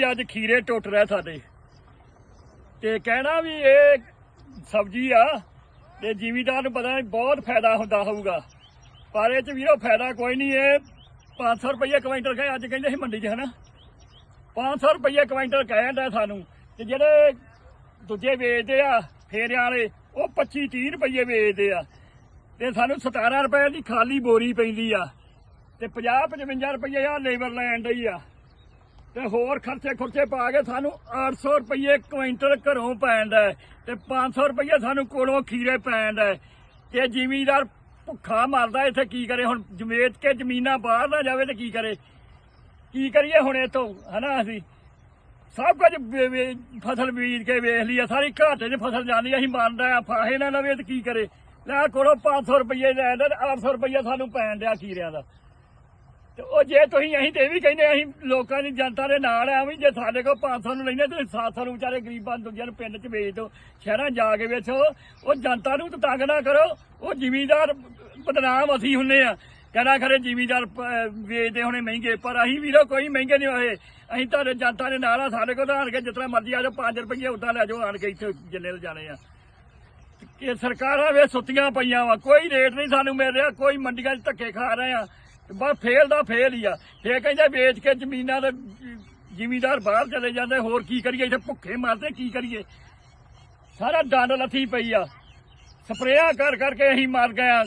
ਵੀ ਅੱਜ ਖੀਰੇ ਟੁੱਟ ਰਹੇ ਸਾਡੇ। ਤੇ ਕਹਿਣਾ ਵੀ ਇਹ ਸਬਜ਼ੀ ਆ, ਤੇ ਜ਼ਿਮੀਦਾਰ ਨੂੰ ਪਤਾ ਬਹੁਤ ਫਾਇਦਾ ਹੁੰਦਾ ਹੋਊਗਾ। ਪਰ ਇਹ ਚ ਵੀਰੋ ਫਾਇਦਾ ਕੋਈ ਨਹੀਂ, ਇਹ 500 ਰੁਪਏ ਕੁਇੰਟਲ ਕਹੇ, ਅੱਜ ਕਹਿੰਦੇ ਸੀ ਮੰਡੀ 'ਚ, ਹਨਾ? 500 ਰੁਪਏ ਕੁਇੰਟਲ ਕਹਿੰਦਾ ਸਾਨੂੰ, ਤੇ ਜਿਹੜੇ ਦੂਜੇ ਵੇਚਦੇ ਆ, ਫੇਰਿਆਂ ਵਾਲੇ, ਉਹ 25 30 ਰੁਪਏ ਵੇਚਦੇ ਆ। ਤੇ ਸਾਨੂੰ 17 ਰੁਪਏ ਦੀ ਖਾਲੀ ਬੋਰੀ ਪੈਂਦੀ ਆ, ਤੇ 50 55 ਰੁਪਏ ਆ ਲੇਬਰ ਲੈਣ ਡਈ ਆ। ਤੇ ਹੋਰ ਖਰਚੇ ਖੁਰਚੇ ਪਾ ਕੇ ਸਾਨੂੰ 800 ਰੁਪਏ ਕੁਇੰਟਲ ਘਰੋਂ ਪੈਂਦਾ ਹੈ ਤੇ 500 ਰੁਪਏ ਸਾਨੂੰ ਕੋਲੋਂ ਖੀਰੇ ਪੈਂਦਾ ਹੈ। ਤੇ ਜ਼ਿਮੀਦਾਰ ਭੁੱਖਾ ਮਰਦਾ ਇੱਥੇ ਕੀ ਕਰੇ? ਹੁਣ ਜਮੇਤ ਕੇ ਜ਼ਮੀਨਾਂ ਬਾਹਰ ਨਾ ਜਾਵੇ ਤੇ ਕੀ ਕਰੇ? ਕੀ ਕਰੀਏ ਹੁਣ ਇਤੋਂ ਹਨਾ ਅਸੀਂ? ਸਭ ਕੁਝ ਫਸਲ ਬੀਜ ਕੇ ਵੇਖ ਲਈ ਸਾਰੀ ਘਾਟੇ 'ਚ ਫਸਲ ਜਾਂਦੀ ਆ, ਅਸੀਂ ਮੰਨਦਾ ਆ ਫਾਹੇ ਨਾ ਲਵੇ ਤੇ ਕੀ ਕਰੇ? ਲੈ ਕੋਲੋਂ 500 ਰੁਪਏ ਲੈ ਲੈ 800 ਰੁਪਏ ਸਾਨੂੰ ਪੈਣ ਦਿਆ ਖੀਰਿਆਂ ਦਾ। ਤੇ ਉਹ ਜੇ ਤੁਸੀਂ ਅਸੀਂ ਤੇ ਇਹ ਵੀ ਕਹਿੰਦੇ ਅਸੀਂ ਲੋਕਾਂ ਦੀ ਜਨਤਾ ਦੇ ਨਾਲ ਆ, ਵੀ ਜੇ ਸਾਡੇ ਕੋਲ 500 ਨੂੰ ਲੈਂਦੇ ਤੇ 700 ਨੂੰ ਵਿਚਾਰੇ ਗਰੀਬਾਂ ਦੂਜਿਆਂ ਨੂੰ ਪਿੰਡ 'ਚ ਵੇਚ ਦਿਓ, ਸ਼ਹਿਰਾਂ ਜਾ ਕੇ ਵੇਚੋ ਉਹ ਜਨਤਾ ਨੂੰ ਤਾਂ ਤੰਗ ਨਾ ਕਰੋ, ਉਹ ਜ਼ਿਮੀਦਾਰ ਬਦਨਾਮ ਅਸੀਂ ਹੁੰਨੇ ਆ। ਕਹਿੰਦਾ ਖਰੇ ਜ਼ਿਮੀਦਾਰ ਵੇਚਦੇ ਹੋਣੇ ਮਹਿੰਗੇ, ਪਰ ਅਸੀਂ ਵੀਰੋ ਕੋਈ ਮਹਿੰਗੇ ਨਹੀਂ ਹੋਏ। ਅਸੀਂ ਤੁਹਾਡੇ ਜਨਤਾ ਦੇ ਨਾਲ ਆ, ਸਾਡੇ ਕੋਲ ਤਾਂ ਆਣ ਕੇ ਜਿਤਨਾ ਮਰਜ਼ੀ ਆ ਜਾਓ 5 ਰੁਪਏ ਉਦਾਂ ਲੈ ਜਾਓ, ਆਣ ਕੇ ਇੱਥੇ ਜਿੰਨੇ ਲਿਜਾਣੇ ਆ। ਕਿ ਸਰਕਾਰਾਂ ਵੇ ਸੁੱਤੀਆਂ ਪਈਆਂ ਵਾ, ਕੋਈ ਰੇਟ ਨਹੀਂ ਸਾਨੂੰ ਮਿਲ ਰਿਹਾ, ਕੋਈ ਮੰਡੀਆਂ 'ਚ ਧੱਕੇ ਖਾ ਰਹੇ ਆ। ਬਸ ਫੇਲ ਦਾ ਫੇਲ ਹੀ ਆ। ਫੇਰ ਕਹਿੰਦੇ ਵੇਚ ਕੇ ਜ਼ਮੀਨਾਂ ਦੇ, ਜ਼ਿਮੀਦਾਰ ਬਾਹਰ ਚਲੇ ਜਾਂਦੇ, ਹੋਰ ਕੀ ਕਰੀਏ? ਇੱਥੇ ਭੁੱਖੇ ਮਰਦੇ, ਕੀ ਕਰੀਏ? ਸਾਰਾ ਡੰਡ ਲੱਥੀ ਪਈ ਆ। ਸਪਰੇਆਂ ਕਰ ਕਰਕੇ ਅਸੀਂ ਮਰ ਗਏ ਆ।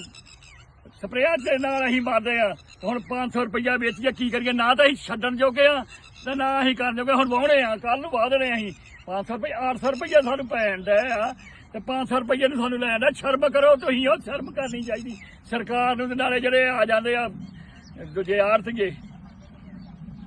ਸਪਰੇਆਂ ਦੇ ਨਾਲ ਅਸੀਂ ਮਰਦੇ ਆ। ਹੁਣ 500 ਰੁਪਈਆ ਵੇਚੀਏ, ਕੀ ਕਰੀਏ? ਨਾ ਤਾਂ ਅਸੀਂ ਛੱਡਣ ਜੋਗੇ ਆ, ਤੇ ਨਾ ਅਸੀਂ ਕਰਨ ਜੋਗੇ। ਹੁਣ ਵਾਹੁਣੇ ਆ ਕੱਲ ਨੂੰ ਵਾਹ ਦੇਣੇ ਅਸੀਂ। 500 ਰੁਪਏ 800 ਰੁਪਈਆ ਸਾਨੂੰ ਪੈਣ ਦਾ ਆ। ਤੇ 500 ਰੁਪਏ ਨੂੰ ਸਾਨੂੰ ਲੈਣ ਦਾ ਸ਼ਰਮ ਕਰੋ ਤੁਸੀਂ, ਉਹ ਸ਼ਰਮ ਕਰਨੀ ਚਾਹੀਦੀ। ਸਰਕਾਰ ਨੂੰ ਨਾਲੇ ਜਿਹੜੇ ਆ ਜਾਂਦੇ ਆ ਦੂਜੇ ਆਰਥੀਏ